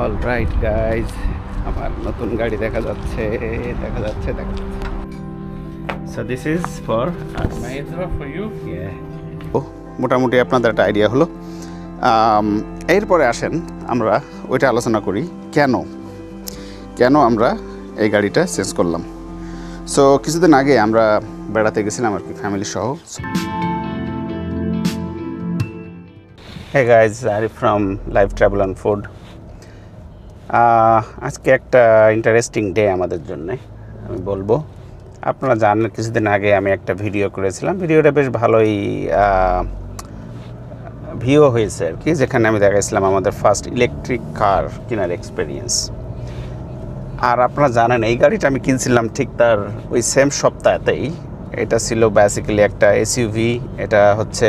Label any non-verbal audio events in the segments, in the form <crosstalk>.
All right guys আমার নতুন গাড়ি দেখা যাচ্ছে দেখা যাচ্ছে দেখা যাচ্ছে। So this is for for you. ও মোটামুটি আপনাদের একটা আইডিয়া হলো। এরপরে আসেন আমরা ওইটা আলোচনা করি কেন? কেন আমরা এই গাড়িটা চেঞ্জ করলাম? সো কিছুদিন আগে আমরা বেড়াতে গেছিলাম আর কি ফ্যামিলি সহ। Hey guys are from life travel and food আজকে একটা ইন্টারেস্টিং ডে আমাদের জন্যে, আমি বলব। আপনারা জানেন, কিছুদিন আগে আমি একটা ভিডিও করেছিলাম। ভিডিওটা বেশ ভালোই ভিও হয়েছে আর কি, যেখানে আমি দেখাইছিলাম আমাদের ফার্স্ট ইলেকট্রিক কার কেনার এক্সপিরিয়েন্স আর আপনারা জানেন, এই গাড়িটা আমি কিনছিলাম ঠিক তার ওই সেম সপ্তাহতেই। এটা ছিল বেসিক্যালি একটা এসইউভি এটা হচ্ছে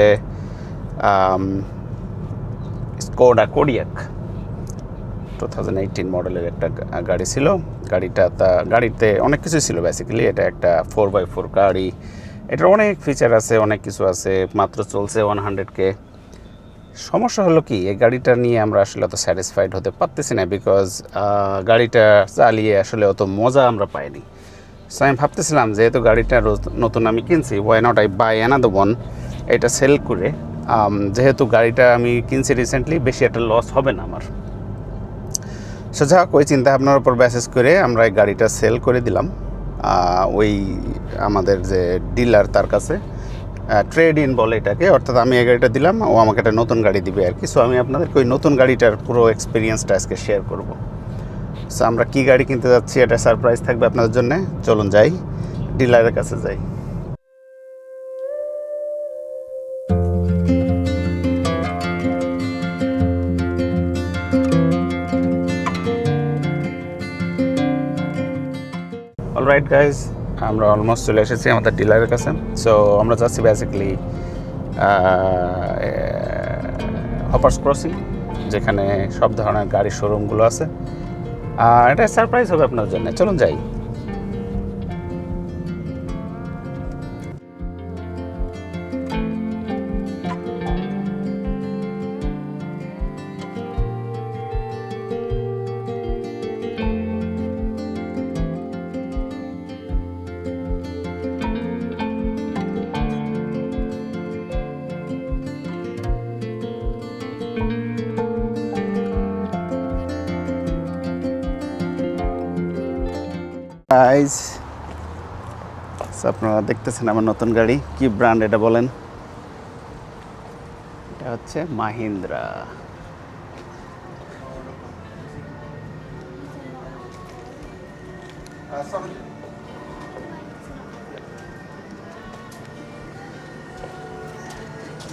স্কোডা কোডিয়াক টু থাউজেন্ড মডেলের একটা গাড়ি ছিল। গাড়িটা তা, গাড়িতে অনেক কিছু ছিল বেসিক্যালি এটা একটা ফোর বাই ফোর গাড়ি। এটার অনেক ফিচার আছে, অনেক কিছু আছে, মাত্র চলছে ওয়ান হান্ড্রেড কে সমস্যা হলো কি, এই গাড়িটা নিয়ে আমরা আসলে অত স্যাটিসফাইড হতে পারতেছি না বিকজ গাড়িটা চালিয়ে আসলে অত মজা আমরা পাইনি। সো আমি ভাবতেছিলাম, যেহেতু গাড়িটা নতুন আমি কিনছি why not I buy another one এটা সেল করে যেহেতু গাড়িটা আমি কিনছি রিসেন্টলি বেশি একটা লস হবে না আমার। সো যাক ওই চিন্তা ভাবনার উপর ব্যাসেস করে আমরা এই গাড়িটা সেল করে দিলাম। ওই আমাদের যে ডিলার তার কাছে ট্রেড ইন বলে এটাকে, অর্থাৎ আমি এই গাড়িটা দিলাম, ও আমাকে একটা নতুন গাড়ি দিবে আর কি। সো আমি আপনাদেরকে ওই নতুন গাড়িটার পুরো এক্সপিরিয়েন্সটা আজকে শেয়ার করব। সো আমরা কী গাড়ি কিনতে যাচ্ছি, এটা সারপ্রাইজ থাকবে আপনাদের জন্য। চলুন যাই ডিলারের কাছে যাই। অলরাইট গাইজ আমরা অলমোস্ট চলে এসেছি আমাদের ডিলারের কাছে। সো আমরা যাচ্ছি বেসিক্যালি হপার্স ক্রসিং যেখানে সব ধরনের গাড়ির শোরুমগুলো আছে। আর এটা সারপ্রাইজ হবে আপনার জন্য। চলুন যাই। গাইজ আপনারা দেখতেছেন আমার নতুন গাড়ি? কি ব্র্যান্ড এটা বলেন? এটা হচ্ছে Mahindra.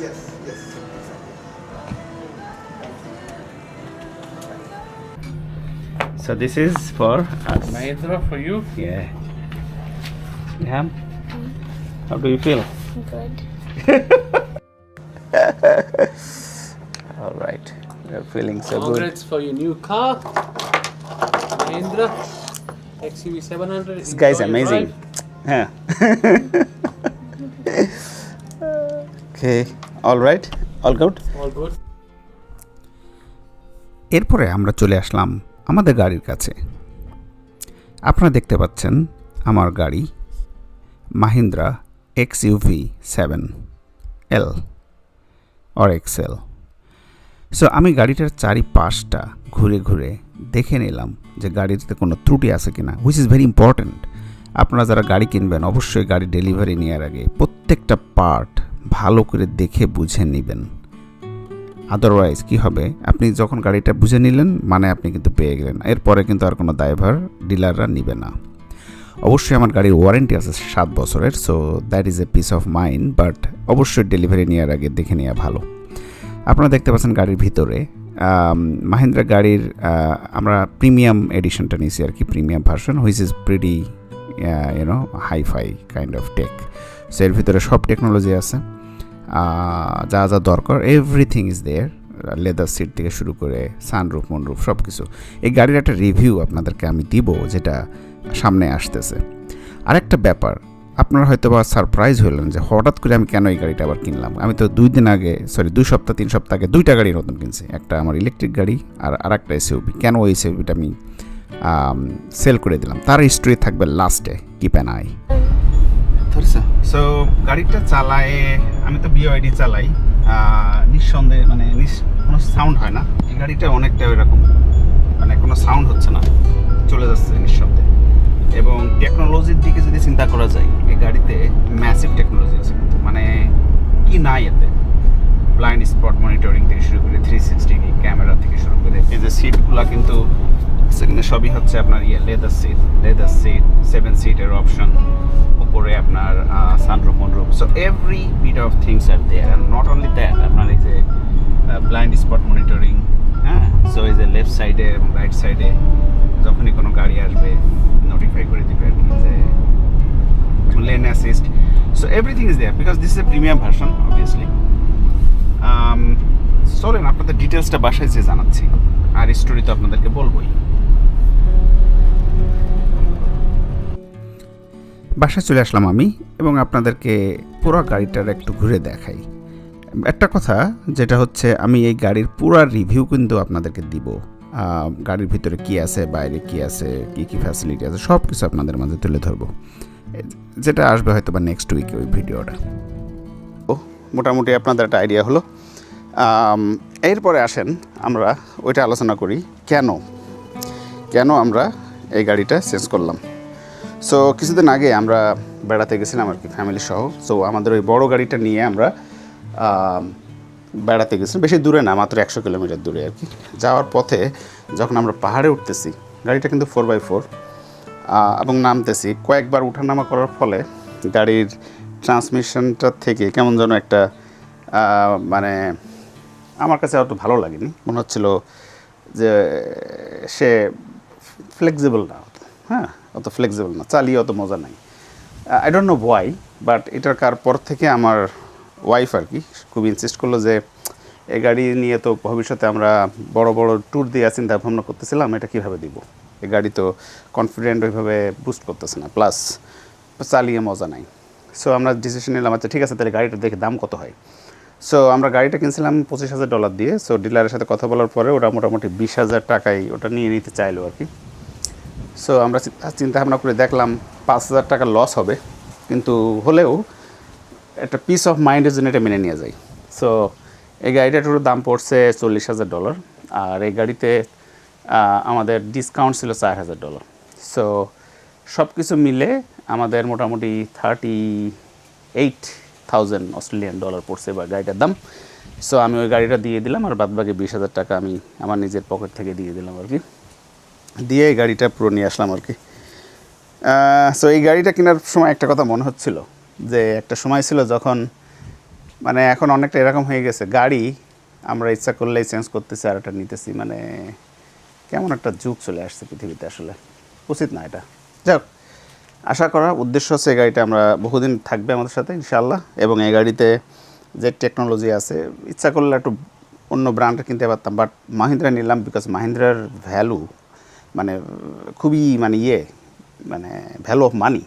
Yes, yes. So this is for us. Mahindra for you. Yeah. Ham, how do you feel? Good. <laughs> All right, we're feeling so good. Congrats for your new car. Mahindra XUV 700. This guy's Enjoy your amazing. drive. Yeah. <laughs> okay, all right, all good. All good. এরপরে আমরা চলে আসলাম আমাদের গাড়ির কাছে। আপনারা দেখতে পাচ্ছেন আমার গাড়ি Mahindra X UV seven L or excel so আমি গাড়িটার চারিপাশটা ঘুরে ঘুরে দেখে নিলাম যে গাড়িতে কোনো ত্রুটি আছে কিনা হুইচ ইজ ভেরি ইম্পর্ট্যান্ট আপনারা যারা গাড়ি কিনবেন, অবশ্যই গাড়ি ডেলিভারি নেওয়ার আগে প্রত্যেকটা পার্ট ভালো করে দেখে বুঝে নেবেন। আদারওয়াইজ কি হবে? আপনি যখন গাড়িটা বুঝে নিলেন মানে আপনি কিন্তু পেয়ে গেলেন। এরপরে কিন্তু আর কোনো ড্রাইভার ডিলাররা নিবে না। অবশ্যই আমার গাড়ির ওয়ারেন্টি আছে সাত বছরের so that is a piece of mind but অবশ্যই ডেলিভারি নেওয়ার আগে দেখে নেওয়া ভালো। আপনারা দেখতে পাচ্ছেন গাড়ির ভিতরে মাহিন্দ্রা গাড়ির আমরা প্রিমিয়াম এডিশনটা নিয়েছি আর কি premium version which is pretty you know hi fi kind of tech so এর ভিতরে সব টেকনোলজি আছে। যা যা দরকার everything is there leather seat থেকে শুরু করে সানরুফ মনরুফ সব কিছু এই গাড়ির একটা রিভিউ আপনাদেরকে আমি দিব, যেটা সামনে আসতেছে। আরেকটা ব্যাপার, আপনারা হয়তো বা সারপ্রাইজ হলেন যে হঠাৎ করে আমি কেন এই গাড়িটা আবার কিনলাম? আমি তো দুই দিন আগে সরি দুই সপ্তাহ, তিন সপ্তাহ আগে দুইটা গাড়ি নতুন কিনছি। একটা আমার ইলেকট্রিক গাড়ি আর আর একটা এসইউবি কেন ওই এসইউবিটা আমি সেল করে দিলাম? তার হিস্ট্রি থাকবে লাস্টে কিপ অ্যান আই সো গাড়িটা চালায় আমি তো বিওআইডি চালাই। নিঃসন্দেহে মানে কোনো সাউন্ড হয় না। এই গাড়িটা অনেকটা এরকম মানে কোনো সাউন্ড হচ্ছে না। চলে যাচ্ছে নিঃশব্দে এবং টেকনোলজির দিকে যদি চিন্তা করা যায়, এই গাড়িতে ম্যাসিভ টেকনোলজি আছে। কিন্তু। মানে কি নাই এতে? ব্লাইন্ড স্পট মনিটরিং থেকে শুরু করে থ্রি সিক্সটি ক্যামেরা থেকে শুরু করে, এই যে সিটগুলো কিন্তু সেখানে সবই হচ্ছে আপনার ইয়ে leather seat leather seat seven সিটের অপশন উপরে আপনার sunroom moonroom so every bit of things are there and not only that আপনার এই যে ব্লাইন্ড স্পট মনিটরিং হ্যাঁ? সো এই যে লেফট সাইডে এবং রাইট সাইডে যখনই কোনো গাড়ি আসবে নোটিফাই করে দিবে আর কি যে lane assist so everything is this is a premium version, obviously. Um, চলেন আপনাদের ডিটেলসটা বাসায় যে জানাচ্ছি আর স্টোরি তো আপনাদেরকে বলবোই। বাসায় চলে আসলাম আমি এবং আপনাদেরকে পুরো গাড়িটার একটু ঘুরে দেখাই। একটা কথা, যেটা হচ্ছে আমি এই গাড়ির পুরো রিভিউ কিন্তু আপনাদেরকে দিব। গাড়ির ভিতরে কি আছে, বাইরে কি আছে, কি কি ফ্যাসিলিটি আছে সব কিছু আপনাদের মাঝে তুলে ধরবো। যেটা আসবে হয়তো বা নেক্সট উইকে ওই ভিডিওটা। ও মোটামুটি আপনাদের একটা আইডিয়া হলো। এরপরে আসেন আমরা ওইটা আলোচনা করি, কেন? কেন আমরা এই গাড়িটা চেঞ্জ করলাম? সো কিছুদিন আগে আমরা বেড়াতে গেছিলাম আর কি ফ্যামিলি সহ। সো আমাদের ওই বড় গাড়িটা নিয়ে আমরা বেড়াতে গেছিলাম। বেশি দূরে না, মাত্র একশো কিলোমিটার দূরে আর কি। যাওয়ার পথে যখন আমরা পাহাড়ে উঠতেছি, গাড়িটা কিন্তু ফোর বাই ফোর এবং নামতেছি। কয়েকবার উঠানামা করার ফলে গাড়ির ট্রান্সমিশনটা থেকে কেমন যেন একটা মানে আমার কাছে অত ভালো লাগেনি। মনে হচ্ছিল যে সে ফ্লেক্সিবল না। হ্যাঁ অত ফ্লেক্সিবল না, চালিয়ে অত মজা নাই। I don't know why but এটার কার পর থেকে আমার ওয়াইফ আর কি খুব ইনসিস্ট করল যে এই গাড়ি নিয়ে তো ভবিষ্যতে আমরা বড় বড় ট্যুর দিয়ে চিন্তা ভাবনা করতেছিলাম, এটা কীভাবে দিব? এ গাড়ি তো কনফিডেন্ট ওইভাবে বুস্ট করতেছে না প্লাস চালিয়ে মজা নাই। সো আমরা ডিসিশন নিলাম আচ্ছা ঠিক আছে, তাহলে গাড়িটা দেখে দাম কত হয়? সো আমরা গাড়িটা কিনছিলাম পঁচিশ হাজার ডলার দিয়ে সো ডিলারের সাথে কথা বলার পরে ওটা মোটামুটি বিশ হাজার টাকায় ওটা নিয়ে নিতে চাইলো আর কি। সো আমরা চিন্তা ভাবনা করে দেখলাম পাঁচ হাজার টাকা লস হবে, কিন্তু হলেও একটা পিস অফ মাইন্ডের জন্য এটা মেনে নিয়ে যায় সো এই গাড়িটার দাম পড়ছে চল্লিশ হাজার ডলার আর এই গাড়িতে আমাদের ডিসকাউন্ট ছিল চার হাজার ডলার সো সব কিছু মিলে আমাদের মোটামুটি thirty eight thousand Australian dollar পড়ছে বা গাড়িটার দাম। সো আমি ওই গাড়িটা দিয়ে দিলাম, আর বাদ বাকি বিশ হাজার টাকা আমি আমার নিজের পকেট থেকে দিয়ে দিলাম আর কি। দিয়ে এই গাড়িটা পুরো নিয়ে আসলাম আর কি। সো এই গাড়িটা কেনার সময় একটা কথা মনে হচ্ছিল যে একটা সময় ছিল যখন মানে এখন অনেকটা এরকম হয়ে গেছে, গাড়ি আমরা ইচ্ছা করলেই চেঞ্জ করতেছি আর একটা নিতেছি মানে কেমন একটা যুগ চলে আসছে পৃথিবীতে আসলে। উচিত না এটা। যাক আশা করা উদ্দেশ্য হচ্ছে এই গাড়িটা আমরা বহুদিন থাকবে আমাদের সাথে ইনশাল্লাহ এবং এই গাড়িতে যে টেকনোলজি আছে, ইচ্ছা করলে একটু অন্য ব্র্যান্ডের কিনতে পারতাম। বাট মাহিন্দ্রা নিলাম বিকজ মাহিন্দ্রার ভ্যালু মানে খুবই মানে ইয়ে মানে ভ্যালু অফ মানি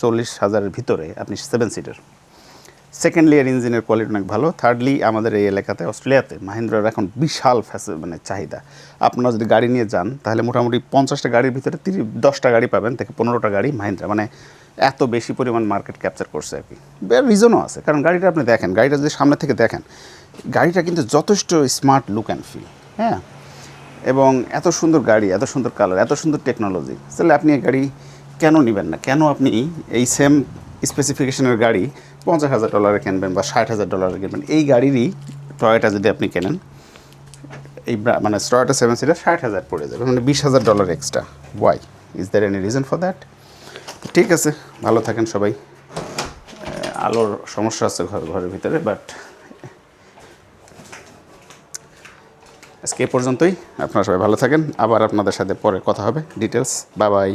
চল্লিশ হাজারের ভিতরে আপনি সেভেন সিটার সেকেন্ডলি এর ইঞ্জিনের কোয়ালিটি অনেক ভালো। থার্ডলি আমাদের এই এলাকাতে, অস্ট্রেলিয়াতে, মাহিন্দ্রার এখন বিশাল ফ্যাসি মানে চাহিদা। আপনারা যদি গাড়ি নিয়ে যান, তাহলে মোটামুটি পঞ্চাশটা গাড়ির ভিতরে তিরিশ, দশটা গাড়ি পাবেন থেকে পনেরোটা গাড়ি মাহিন্দ্রা। মানে এত বেশি পরিমাণ মার্কেট ক্যাপচার করছে আর কি। রিজনও আছে। কারণ গাড়িটা আপনি দেখেন, গাড়িটা যদি সামনে থেকে দেখেন, গাড়িটা কিন্তু যথেষ্ট স্মার্ট লুক অ্যান্ড ফিল হ্যাঁ? এবং এত সুন্দর গাড়ি, এত সুন্দর কালার, এত সুন্দর টেকনোলজি তাহলে আপনি এই গাড়ি কেন নেবেন না? কেন আপনি এই সেম স্পেসিফিকেশনের গাড়ি পঞ্চাশ হাজার ডলারে কিনবেন বা ষাট হাজার ডলারে কিনবেন? এই গাড়িরই টয়টা যদি আপনি কেনেন, এই মানে টয়টা সেভেন সিটার ষাট হাজার পড়ে যাবে মানে বিশ হাজার dollar extra why is there any reason for that ঠিক আছে, ভালো থাকেন সবাই। আলোর সমস্যা আছে ঘর ঘরের ভিতরে বাট আজকে পর্যন্তই। আপনারা সবাই ভালো থাকেন। আবার আপনাদের সাথে পরে কথা হবে। Details bye bye